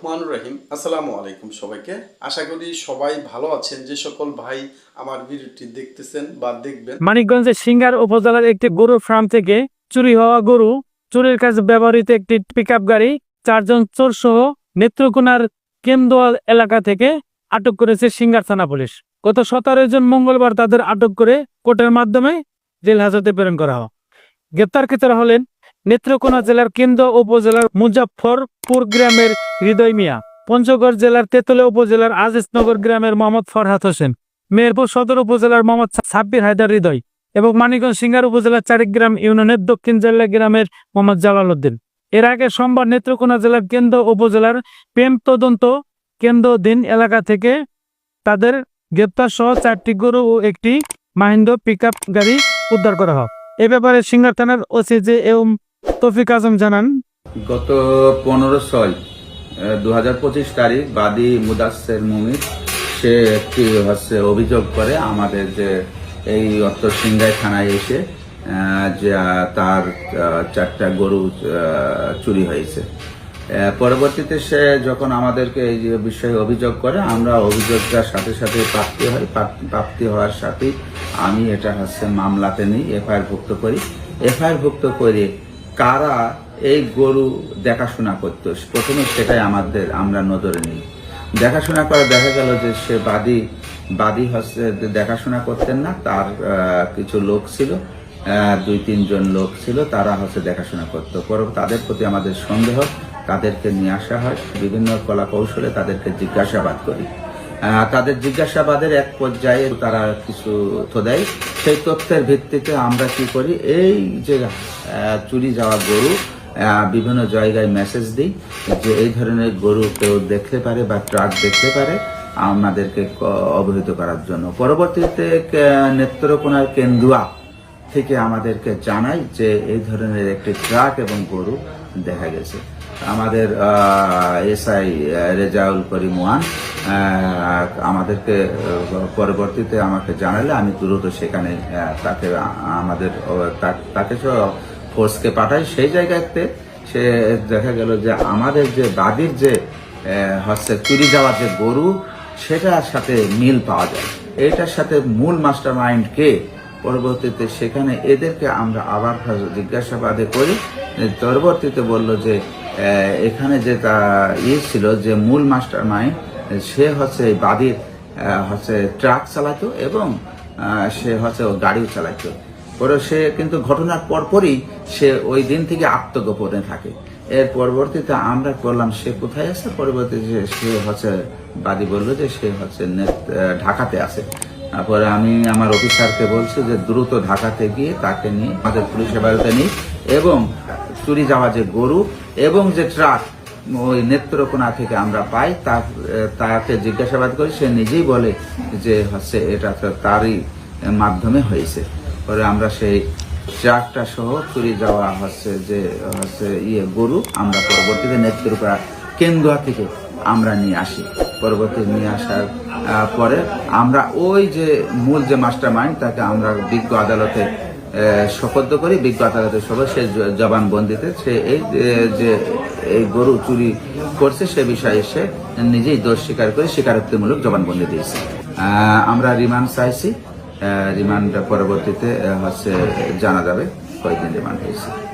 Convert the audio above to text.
রহমান রহিম। আসসালামু আলাইকুম সবাইকে। আশা করি সবাই ভালো আছেন। যে সকল ভাই আমার ভিডিওটি দেখতেছেন বা দেখবেন। মানিকগঞ্জের সিঙ্গার উপজেলার একটি গরু ফার্ম থেকে চুরি হওয়া গরু, চুরির কাজে ব্যবহৃত একটি পিকআপ গাড়ি, চারজন চোর সহ নেত্রকোনার কেন্দোয়াল এলাকা থেকে আটক করেছে সিঙ্গার থানা পুলিশ। গত সতেরো জন মঙ্গলবার তাদের আটক করে কোর্টের মাধ্যমে জেল হাজতে প্রেরণ করা হয়। গ্রেপ্তারকৃতরা হলেন নেত্রকোনা জেলার কেন্দ্র উপজেলার মুজাফরপুর গ্রামের হৃদয় মিয়া। পঞ্চগড় জেলার তেতুলিয়া উপজেলার আজিজনগর গ্রামের মোহাম্মদ ফরহাদ হোসেন। মেহেরপুর সদর উপজেলার মোহাম্মদ সাব্বির হায়দার হৃদয় এবং মানিকগঞ্জ সিঙ্গার উপজেলার চারিগ্রাম ইউনিয়নের দক্ষিণ জেলা গ্রামের মোহাম্মদ জালাল উদ্দিন এর আগে সোমবার নেত্রকোনা জেলার কেন্দ্র উপজেলার প্রেম তদন্ত কেন্দ্রধীন এলাকা থেকে তাদের গ্রেপ্তার সহ চারটি গরু ও একটি মাহিন্দ্র পিকআপ গাড়ি উদ্ধার করা হয়। এ ব্যাপারে সিঙ্গার থানার ওসি যে এম তফিক আজম জানান। গত পনেরো ছয় দু হাজার পঁচিশ তারিখ বাদী মুদাসের মুমির সে একটি হচ্ছে অভিযোগ করে আমাদের যে এই অত্র সিংগাই থানায় এসে যে তার চারটা গরু চুরি হয়েছে। পরবর্তীতে সে যখন আমাদেরকে এই বিষয়ে অভিযোগ করে, আমরা অভিযোগটার সাথে সাথে প্রাপ্তি হয় প্রাপ্তি হওয়ার সাথেই আমি এটা হচ্ছে মামলাতে নিই, এফআইআর ভুক্ত করি। এফআইআর ভুক্ত করে কারা এই গরু দেখাশোনা করতো? প্রথমে সেটাই আমাদের, আমরা নজরে নিই। দেখাশোনা করে দেখা গেল যে সে বাদী বাদী হচ্ছে দেখাশোনা করতেন না, তার কিছু লোক ছিল দুই, তিনজন লোক ছিল, তারা হচ্ছে দেখাশোনা করতো। পরে তাদের প্রতি আমাদের সন্দেহ, তাদেরকে নিয়ে আসা হয়। বিভিন্ন কলা কৌশলে তাদেরকে জিজ্ঞাসাবাদ করি। তাদের জিজ্ঞাসাবাদের এক পর্যায়ে তারা কিছু তথ্য দেয়। সেই তথ্যের ভিত্তিতে আমরা কি করি? এই যে চুরি যাওয়া গরু বিভিন্ন জায়গায় মেসেজ দিই যে এই ধরনের গরু কেউ দেখতে পারে বা ট্রাক দেখতে পারে, আমাদেরকে অবহিত করার জন্য। পরবর্তীতে নেত্রকোনার কেন্দুয়া থেকে আমাদেরকে জানায় যে এই ধরনের একটি ট্রাক এবং গরু দেখা গেছে। আমাদের এসআই রেজাউল করিম ওয়ান আমাদেরকে পরবর্তীতে আমাকে জানালে আমি দ্রুত সেখানে তাকে, আমাদের তাকে ফোর্সকে পাঠাই। সেই জায়গাতে সে দেখা গেল যে আমাদের যে বাদির যে হচ্ছে চুরি যাওয়ার যে গরু, সেটার সাথে মিল পাওয়া যায়। এটার সাথে মূল মাস্টার মাইন্ড কে? পরবর্তীতে সেখানে এদেরকে আমরা আবার জিজ্ঞাসাবাদে করি। পরবর্তীতে বলল যে এখানে যে তা ইয়ে ছিল যে মূল মাস্টার মাইন্ড সে হচ্ছে বাদির হচ্ছে ট্রাক চালাতো এবং সে হচ্ছে গাড়িও চালাতো। পরে সে কিন্তু ঘটনার পরপরই সে ওই দিন থেকে আত্মগোপনে থাকে। এর পরবর্তীতে আমরা করলাম সে কোথায় আছে? পরবর্তীতে সে- হচ্ছে বাদী বলল যে সে হচ্ছে ঢাকাতে আছে। তারপরে আমি আমার অফিসারকে বলছি যে দ্রুত ঢাকাতে গিয়ে তাকে নিয়ে আমাদের পুলিশ হেফাজতে নিই এবং চুরি যাওয়া যে গরু এবং যে ট্রাক ওই নেত্রকোনা থেকে আমরা পাই তার তাকে জিজ্ঞাসাবাদ করি, সে নিজেই বলে যে হচ্ছে এটা তারই মাধ্যমে হয়েছে। পরে আমরা সেই ট্রাকটা সহ চুরি যাওয়া হচ্ছে যে হচ্ছে ইয়ে গরু আমরা পরবর্তীতে নেত্রকোনা কেন্দুয়া থেকে আমরা নিয়ে আসি। পরবর্তী নিয়ে আসার পরে আমরা ওই যে মূল যে মাস্টার মাইন্ড তাকে আমরা বিজ্ঞ আদালতে সোপর্দ করি। বিজ্ঞ আদালতে সবাই সে জবানবন্দিতে সে এই যে- যে এই গরু চুরি করছে, সে বিষয়ে সে নিজেই দোষ স্বীকার করে স্বীকারোক্তিমূলক জবানবন্দি দিয়েছে। আমরা রিমান্ড চাইছি। রিমান্ড পরবর্তীতে হচ্ছে জানা যাবে, কয়েকদিন রিমান্ড হয়েছে।